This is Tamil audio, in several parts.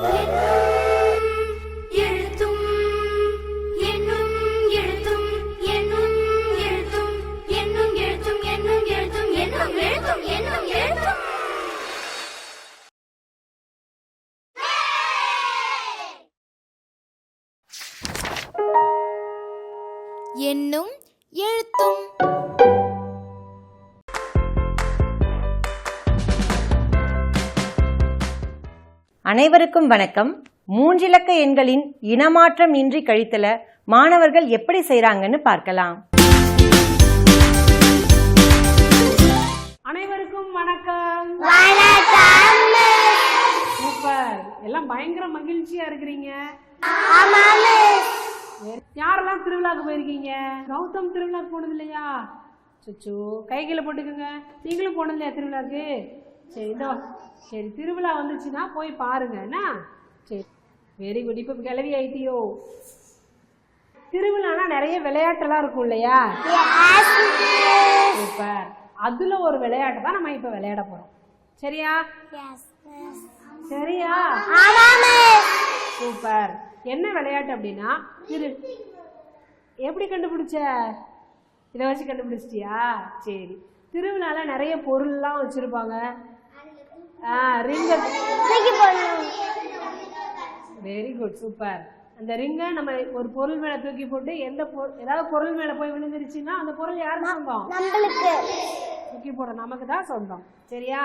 Yeah. அனைவருக்கும் வணக்கம். மூன்றிலக்க எண்களின் இனமாற்றம் இன்றி கழித்தல மாணவர்கள் எப்படி செய்றாங்கன்னு பார்க்கலாம். அனைவருக்கும் வணக்கம். சூப்பர். எல்லாம் பயங்கர மகிழ்ச்சியா இருக்கிறீங்க. யாரெல்லாம் திருவிழாக்கு போயிருக்கீங்க? கௌதம் திருவிழாக்கு போனது இல்லையா சுச்சு கைகளை போட்டுக்கோங்க. நீங்களும் போனது இல்லையா திருவிழாக்கு சரி இதோ சரி திருவிழா வந்துச்சுன்னா போய் பாருங்க என்ன? சரி வெரி குட் இப்போ கிளவி ஆயிட்டியோ. திருவிழானா நிறைய விளையாட்டெல்லாம் இருக்கும் இல்லையா? சூப்பர் அதுல ஒரு விளையாட்டு தான் நம்ம இப்ப விளையாட போறோம். சரியா? சரியா? சூப்பர். என்ன விளையாட்டு அப்படின்னா திரு எப்படி கண்டுபிடிச்ச? இதை வச்சு கண்டுபிடிச்சிட்டியா? சரி. திருவிழால நிறைய பொருள்லாம் வச்சிருப்பாங்க. ஆ ரிங்க வெரி குட் சூப்பர் அந்த ரிங்கை நம்ம ஒரு பொருள் மேல தூக்கி போட்டு எந்த ஏதாவது பொருள் மேல போய் விழுந்துருச்சுன்னா அந்த பொருள் யாருக்கு சொந்தம்? தூக்கி போட நமக்கு தான் சொந்தம். சரியா?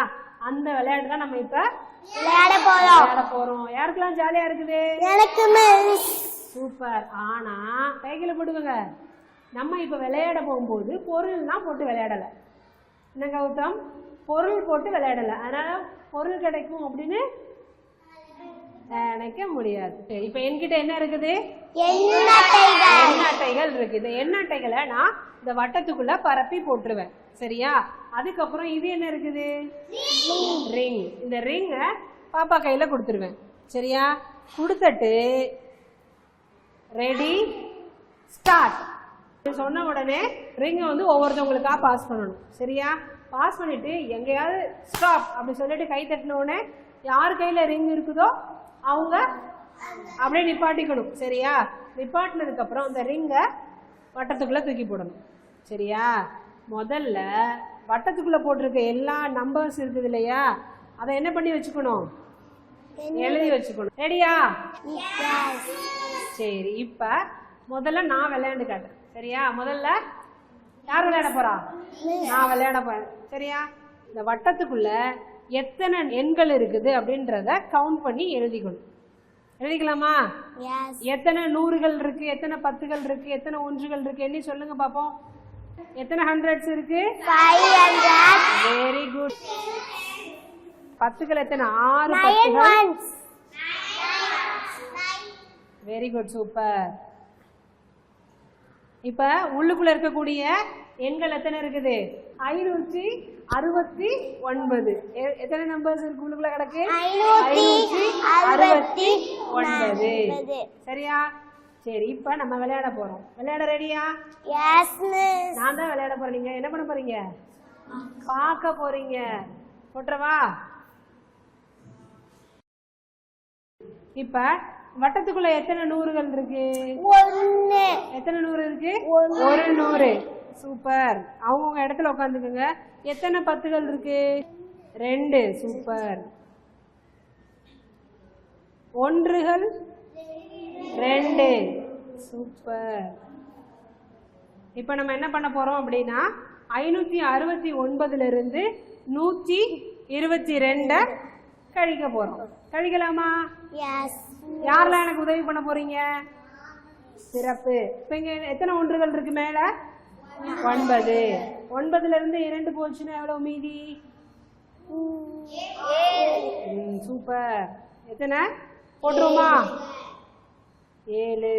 அந்த விளையாட்டு தான் நம்ம இப்ப விளையாட போறோம். யாருக்கெல்லாம் ஜாலியா இருக்குது? சூப்பர் ஆனா கைகளை போட்டுக்கோங்க நம்ம இப்ப விளையாட போகும்போது பொருள்லாம் போட்டு விளையாடல. என்ன கௌதம்? பொருள் போட்டு விளையாடல. அதனால பொருள் கிடைக்கும் அப்படின்னு நினைக்க முடியாது. சரி, இப்ப என்கிட்ட என்ன இருக்குது? எண்ணட்டைகள் இருக்கு இந்த எண்ணட்டைகளை நான் இந்த வட்டத்துக்குள்ள பரப்பி போட்டுருவேன். சரியா? அதுக்கப்புறம் இது என்ன இருக்குது? ரிங். இந்த ரிங்கை பாப்பா கையில கொடுத்துருவேன். சரியா? கொடுத்துட்டு ரெடி ஸ்டார்ட் சொன்ன உடனே ரிங்கை வந்து ஒவ்வொருத்தவங்களுக்கா பாஸ் பண்ணணும். சரியா? பாஸ் பண்ணிட்டு எங்கேயாவது ஸ்டாப் அப்படி சொல்லிட்டு கை தட்டின உடனே யார் கையில ரிங் இருக்குதோ அவங்க அப்படியே நிப்பாட்டிக்கணும். சரியா? நிப்பாட்டினதுக்கு அப்புறம் அந்த ரிங்கை வட்டத்துக்குள்ள தூக்கி போடணும். சரியா? முதல்ல வட்டத்துக்குள்ள போட்டிருக்க எல்லா நம்பர்ஸ் இருக்குது இல்லையா? அதை என்ன பண்ணி வச்சுக்கணும்? எழுதி வச்சுக்கணும். ரெடியா சரி இப்ப முதல்ல நான் விளையாண்டு காட்டுறேன். சரியா? முதல்ல யார் விளையாட போறா? நான் விளையாட போறேன். சரியா? இந்த வட்டத்துக்குள்ள எத்தனை எண்கள் இருக்குது அப்படின்றத கவுண்ட் பண்ணி எழுதிக்கணும். எழுதிக்கலாமா? எத்தனை நூறுகள் இருக்கு? எத்தனை பத்துகள் இருக்கு? எத்தனை ஒன்றுகள் இருக்கு? எண்ணி சொல்லுங்க பாப்போம். எத்தனை ஹண்ட்ரட்ஸ் இருக்கு? வெரி குட் பத்துகள் எத்தனை? ஆறு பத்துகள். வெரி குட் சூப்பர் இப்ப உள்ளுக்குள்ள இருக்கக்கூடிய எண்கள் எத்தனை இருக்குது? ஐநூற்றி அறுபத்தி ஒன்பது. எத்தனை நம்பர்ஸ் இருக்கு உள்ளுக்குள்ள கிடக்கு? ஐநூற்றி அறுபத்தி ஒன்பது. சரியா? சரி இப்ப நம்ம விளையாட போறோம். விளையாட ரெடியா நான் தான் விளையாட போறேன் நீங்க என்ன பண்ண போறீங்க? பார்க்க போறீங்க. போட்டுறவா? இப்ப வட்டத்துக்குள்ள எத்தனை நூறுகள் இருக்கு? எத்தனை நூறு இருக்கு? ஒரு நூறு. சூப்பர். அவங்கவுங்க இடத்துல உட்காந்துக்குங்க எத்தனை பத்துகள் இருக்கு? ரெண்டு. சூப்பர். ஒன்றுகள்? ரெண்டு. சூப்பர். இப்போ நம்ம என்ன பண்ண போறோம் அப்படின்னா ஐநூத்தி அறுபத்தி ஒன்பதுல இருந்து நூத்தி இருபத்தி ரெண்டை கழிக்க போறோம். கழிக்கலாமா? யாரெல்லாம் எனக்கு உதவி பண்ண போறீங்க? சிறப்பு. இப்ப இங்க எத்தனை ஒன்றுகள் இருக்கு மேல? ஒன்பது. ஒன்பதுல இருந்து இரண்டு போச்சுன்னா எவ்வளவு மீதி? சூப்பர். எத்தனை? போட்டுருவோமா? ஏழு.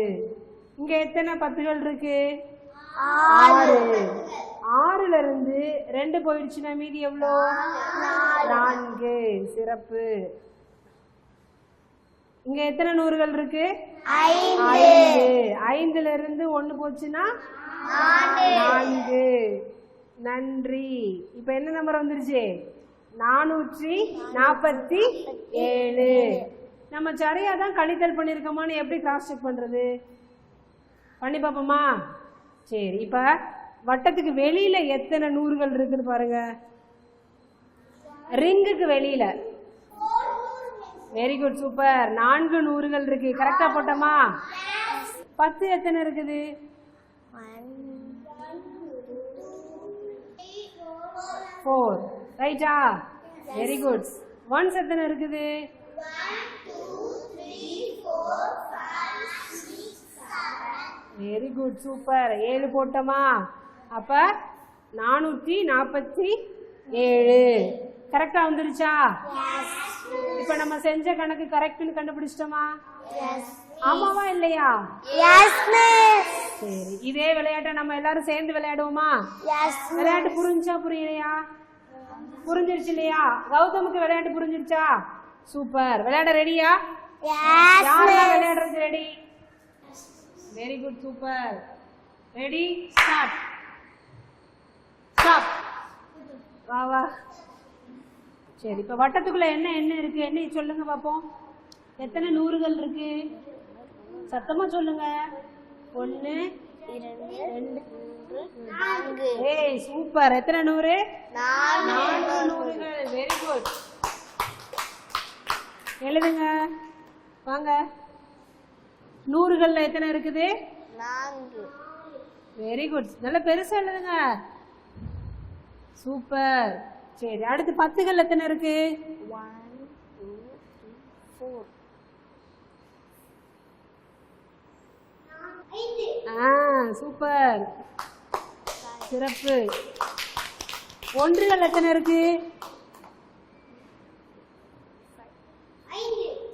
இங்க எத்தனை பத்துகள் இருக்கு? ஆறு. ஆறுல இருந்து ரெண்டு போயிடுச்சுன்னா மீதி எவ்வளோ? நான்கு. சிறப்பு. இங்க எத்தனை நூறுகள் இருக்கு? ஐந்து. ஐந்துல இருந்து ஒண்ணு போச்சுன்னா? நான்கு. நன்றி. இப்ப என்ன நம்பர் வந்துருச்சு? நானூற்றி நாற்பத்தி ஏழு. நம்ம சரியா தான் கழித்தல் பண்ணியிருக்கோமான்னு எப்படி கிராஸ் செக் பண்ணுறது பண்ணி பார்ப்போமா? சரி இப்போ வட்டத்துக்கு வெளியில எத்தனை நூறுகள் இருக்குன்னு பாருங்க. ரிங்குக்கு வெளியில. வெரி குட் சூப்பர் நான்கு நூறுகள் இருக்கு. கரெக்டா போட்டோமா? பத்து எத்தனை இருக்குது? ஃபோர் ரைட்டா வெரி குட் ஒன்ஸ் எத்தனை இருக்குது? வெரி குட் சூப்பர் ஏழு போட்டோமா? அப்ப நானூற்றி நாற்பத்தி ஏழு. கரெக்டா வந்துருச்சா? இப்ப நம்ம செஞ்ச கணக்கு கரெக்ட்னு கண்டுபிடிச்சிட்டோமா? ஆமாவா இல்லையா? சரி இதே விளையாட்டை நம்ம எல்லாரும் சேர்ந்து விளையாடுவோமா? விளையாட்டு புரிஞ்சா புரியலையா? புரிஞ்சிருச்சு இல்லையா? கௌதமுக்கு விளையாட்டு புரிஞ்சிருச்சா? சூப்பர். விளையாட ரெடியா யாரெல்லாம் விளையாடுறது ready very good super. Ready start stop வா வா. சரி இப்ப வட்டத்துக்குள்ள என்ன என்ன இருக்கு? என்ன சொல்லுங்க பாப்போம். எத்தனை நூறுகள் இருக்கு? சத்தமா சொல்லுங்க. ஒன்னு ஏய் சூப்பர். எத்தனை நூறு? நான்கு. நூறுகள். வெரி குட் எழுதுங்க. வாங்க. நூறுகள்ல எத்தனை இருக்குது? வெரி குட் நல்ல பெருசா எழுதுங்க. சூப்பர். சரி அடுத்து பத்துகள் எத்தனை இருக்கு? ஆ சூப்பர். சிறப்பு. ஒன்றுகள் எத்தனை இருக்கு?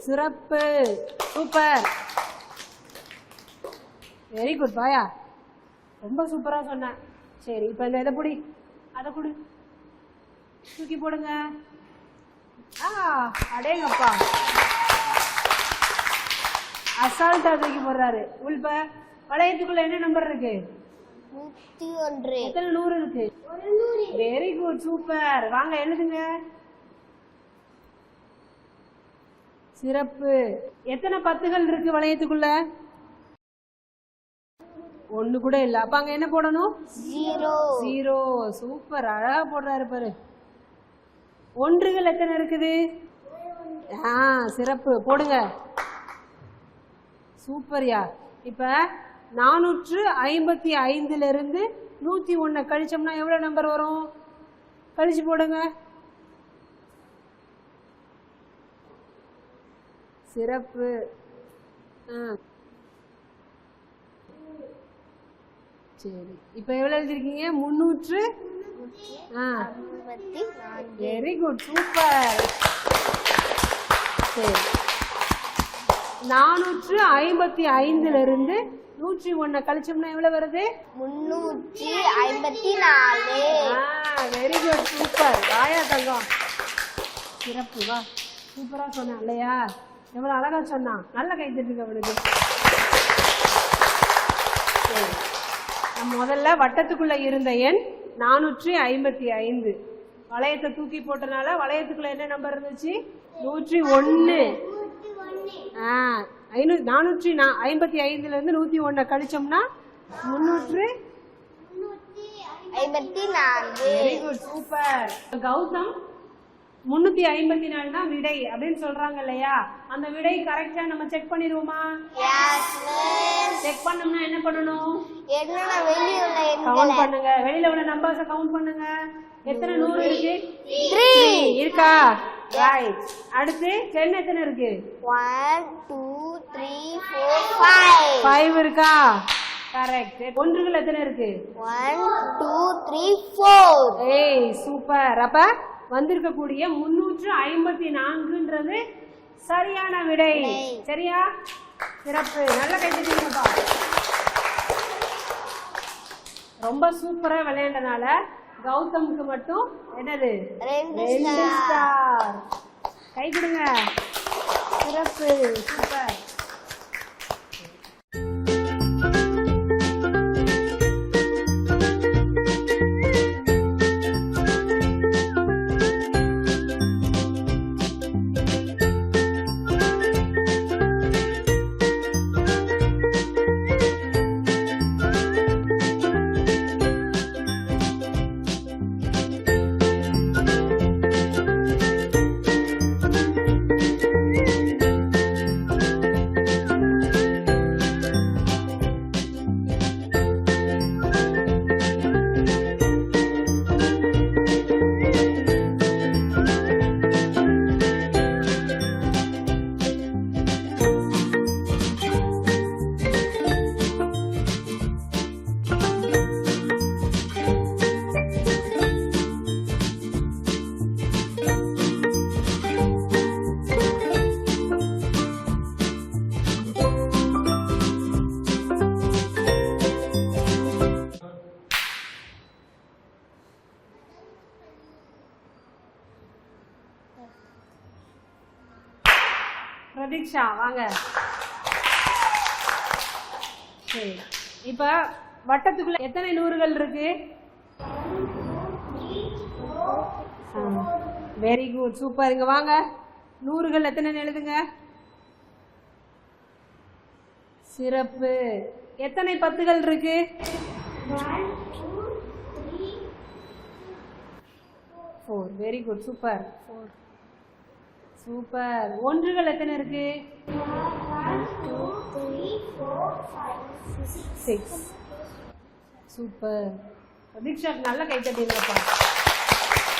சிறப்பு. சூப்பர். வெரி குட் பாயா. ரொம்ப சூப்பரா சொன்ன. சரி இப்போ இந்த இதை பிடி. அதை கொடு தூக்கி போடுங்க. ஆ அடேங்கப்பா. அசால்ட்டா தூக்கி போடுறாரு. உள்ப வளையத்துக்குள்ள என்ன நம்பர் இருக்கு? நூற்றி ஒன்று. எத்தனை நூறு இருக்கு? வெரி குட் சூப்பர் வாங்க எழுதுங்க. சிறப்பு. எத்தனை பத்துகள் இருக்கு வளையத்துக்குள்ள? ஒண்ணு கூட இல்ல. அப்ப அங்க என்ன போடணும்? ஜீரோ ஜீரோ சூப்பர் அழகா போடுறாரு பாரு. ஒன்றுகள் எத்தனை இருக்குது? ஆ சிறப்பு. போடுங்க. சூப்பர்யா. இப்போ நானூற்று ஐம்பத்தி ஐந்துலேருந்து நூற்றி ஒன்று கழிச்சோம்னா எவ்வளோ நம்பர் வரும்? கழிச்சு போடுங்க. சிறப்பு. ஆ. சரி. இப்போ எவ்வளோ எழுதிருக்கீங்க முந்நூற்று வெரி குட் சூப்பர் சரி. நானூற்று ஐம்பத்தி ஐந்துல இருந்து நூற்றி ஒன்னை கழிச்சோம்னா எவ்வளவு வருது? முன்னூற்றி ஐம்பத்தி நாலு. வெரி குட் சூப்பர் வாயா தங்கம். சிறப்பு. வா. சூப்பரா சொன்னான் இல்லையா? எவ்வளவு அழகா சொன்னான். நல்ல கை தட்டுங்க அவனுக்கு முதல்ல வட்டத்துக்குள்ள இருந்த எண் நானூற்றி ஐம்பத்தி ஐந்து. வளையத்தை தூக்கி போட்டனால வளையத்துக்குள்ள என்ன நம்பர் இருந்துச்சு? நூற்றி ஒன்று. ஆ ஐநூ நானூற்றி ஐம்பத்தி ஐந்துல இருந்து நூற்றி ஒன்றை கழிச்சோம்னா முந்நூற்று ஐம்பத்தி நான்கு. வெரி குட் சூப்பர் கௌதம் முன்னூத்தி ஐம்பத்தி நாலு தான் விடை அப்படின்னு சொல்றாங்க இல்லையா அந்த விடை கரெக்டா நம்ம செக் பண்ணிடுவோமா? செக் பண்ணோம்னா என்ன பண்ணணும்? கவுண்ட் பண்ணுங்க. வெளியில உள்ள நம்பர்ஸ கவுண்ட் பண்ணுங்க. எத்தனை நூறு இருக்கு? இருக்கா? ரைட் அடுத்து டென் எத்தனை இருக்கு? One two three four five five இருக்கா? கரெக்ட் ஒன்றுகள் எத்தனை இருக்கு? ஒன் டூ த்ரீ ஃபோர் ஏய் சூப்பர் அப்ப வந்திருக்கக்கூடிய முன்னூற்று ஐம்பத்தி நான்குன்றது சரியான விடை. சரியா? சிறப்பு. நல்ல கைத்தட்டிங்கப்பா ரொம்ப சூப்பரா விளையாண்டனால கௌதமுக்கு மட்டும் என்னது? ரெண்டு ரெண்டு ஸ்டார் கை கொடுங்க. சிறப்பு. சூப்பர். பிரதீக்ஷா வாங்க. சரி. இப்ப வட்டத்துக்குள்ள எத்தனை நூறுகள் இருக்கு? வெரி குட் சூப்பர் இங்க வாங்க. நூறுகள் எத்தனை எழுதுங்க. சிறப்பு. எத்தனை பத்துகள் இருக்கு? Four very good super four super. ஒன்றுகள் எத்தனை இருக்கு? Six super. பிரதீக்ஷாக்கு நல்ல கை தட்டிங்கப்பா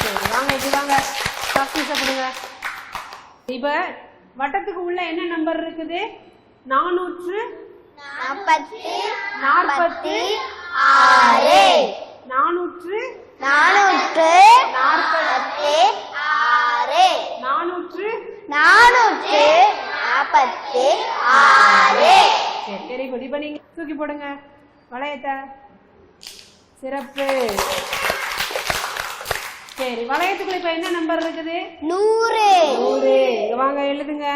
சரி வாங்க இது வாங்க. ப்ராக்டிஸை கொடுங்க. இப்போ வட்டத்துக்கு உள்ள என்ன நம்பர் இருக்குது? நானூற்று நாற்பத்தி நாற்பத்தி ஆறு. நானூற்று நானூற்று நாற்பத்தி நானூற்று நாற்பத்தி ஆறு. சரி குட் இப்போ நீங்க தூக்கி போடுங்க. வளையத்தை. சிறப்பு. சரி வளையத்துக்குள்ள இப்போ என்ன நம்பர் இருக்குது? நூறு. நூறு. வாங்க எழுதுங்க.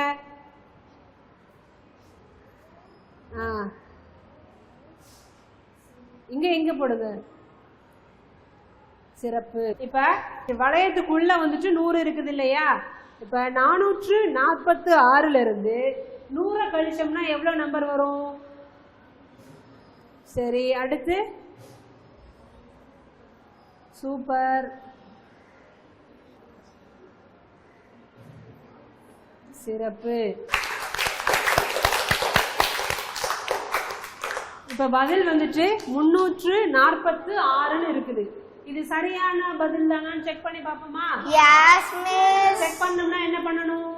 இங்க எங்க போடுங்க. சிறப்பு. இப்ப வளையத்துக்குள்ள வந்துட்டு நூறு இருக்குது இல்லையா? இப்ப நானூற்று நாற்பத்து ஆறுல இருந்து நூறை கழிச்சோம்னா எவ்வளவு நம்பர் வரும்? சரி அடுத்து. சூப்பர். சிறப்பு. இப்ப பதில் வந்துட்டு முன்னூற்று நாற்பத்து ஆறுன்னு இருக்குது. இது சரியான பதில் தானான்னு செக் பண்ணி பார்ப்போமா? எஸ் மிஸ் செக் பண்ணோம்னா என்ன பண்ணணும்?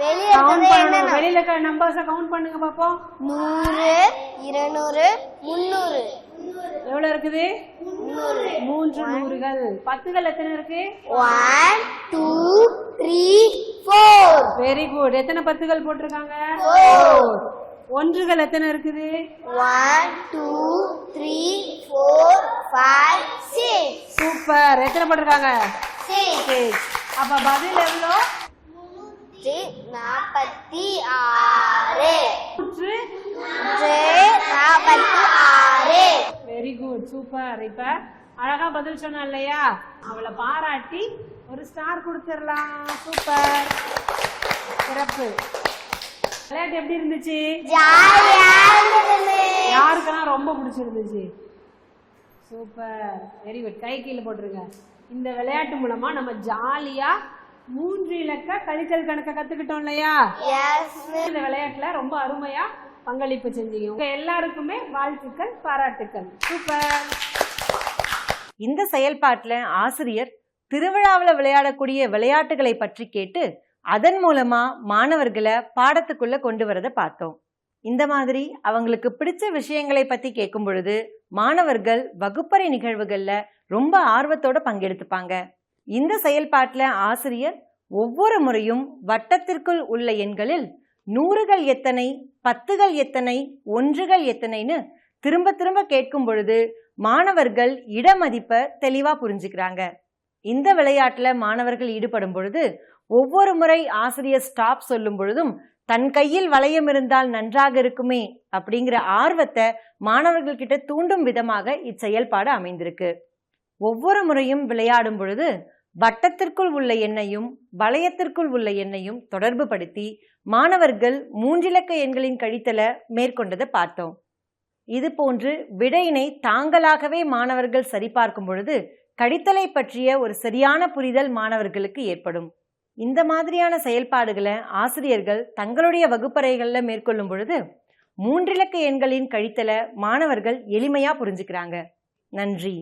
வெளியே கவுண்ட் பண்ணணும். வெளியில இருக்க நம்பர்ஸை கவுண்ட் பண்ணுங்க பாப்போம் நூறு இருநூறு முந்நூறு. எவ்வளவு இருக்குது? மூன்று நூறுகள். பத்துகள் எத்தனை இருக்கு? One two three four very good எத்தனை பத்துகள் போட்டிருக்காங்க? ஒன்றுகள் எத்தனை இருக்குது? One two three four five six super. எத்தனை போட்டிருக்காங்க? சிக்ஸ். அப்ப பதில் எவ்வளோ? நாற்பத்தி ஆறு. நூற்று நாற்பத்தி ஆறு. Very good super. இப்ப அழகா பதில் சொன்னா இல்லையா? அவளை பாராட்டி ஒரு ஸ்டார் கொடுத்துடலாம். சூப்பர். சிறப்பு. விளையாட்டு எப்படி இருந்துச்சு? யாருக்கெல்லாம் ரொம்ப பிடிச்சிருந்துச்சு? சூப்பர். வெரி குட் கை கீழே போட்டுருங்க. இந்த விளையாட்டு மூலமா நம்ம ஜாலியா மூன்று இலக்க கழித்தல் கணக்கை கத்துக்கிட்டோம் இல்லையா? எஸ் இந்த விளையாட்டுல ரொம்ப அருமையா பங்களிப்பு செஞ்சீங்க. உங்க எல்லாருக்குமே வாழ்த்துக்கள் பாராட்டுக்கள். சூப்பர். இந்த செயல்பாட்டில் ஆசிரியர் திருவிழாவில் விளையாடக்கூடிய விளையாட்டுகளை பற்றி கேட்டு அதன் மூலமா மாணவர்களை பாடத்துக்குள்ள கொண்டு வரதை பார்த்தோம். இந்த மாதிரி அவங்களுக்கு பிடிச்ச விஷயங்களை பத்தி கேட்கும் பொழுது மாணவர்கள் வகுப்பறை நிகழ்வுகள்ல ரொம்ப ஆர்வத்தோட பங்கெடுத்துப்பாங்க. இந்த செயல்பாட்டில் ஆசிரியர் ஒவ்வொரு முறையும் வட்டத்திற்குள் உள்ள எண்களில் நூறுகள் எத்தனை பத்துகள் எத்தனை ஒன்றுகள் எத்தனைன்னு திரும்ப திரும்ப கேட்கும் பொழுது மாணவர்கள் இடமதிப்பை தெளிவாக புரிஞ்சுக்கிறாங்க. இந்த விளையாட்டுல மாணவர்கள் ஈடுபடும் பொழுது ஒவ்வொரு முறை ஆசிரியர் ஸ்டாப் சொல்லும் பொழுதும் தன் கையில் வளையம் இருந்தால் நன்றாக இருக்குமே அப்படிங்கிற ஆர்வத்தை மாணவர்கள் கிட்ட தூண்டும் விதமாக இச்செயல்பாடு அமைந்திருக்கு. ஒவ்வொரு முறையும் விளையாடும் பொழுது வட்டத்திற்குள் உள்ள எண்ணையும் வளையத்திற்குள் உள்ள எண்ணையும் தொடர்பு படுத்தி மாணவர்கள் மூன்றிலக்க எண்களின் கழித்தலை மேற்கொண்டதை பார்த்தோம். இது போன்று விடையினை தாங்களாகவே மாணவர்கள் சரிபார்க்கும் பொழுது கடித்தலை பற்றிய ஒரு சரியான புரிதல் மாணவர்களுக்கு ஏற்படும். இந்த மாதிரியான செயல்பாடுகளை ஆசிரியர்கள் தங்களுடைய வகுப்பறைகளில் மேற்கொள்ளும் பொழுது மூன்றிலக்க எண்களின் கழித்தலை மாணவர்கள் எளிமையாக புரிஞ்சுக்கிறாங்க. நன்றி.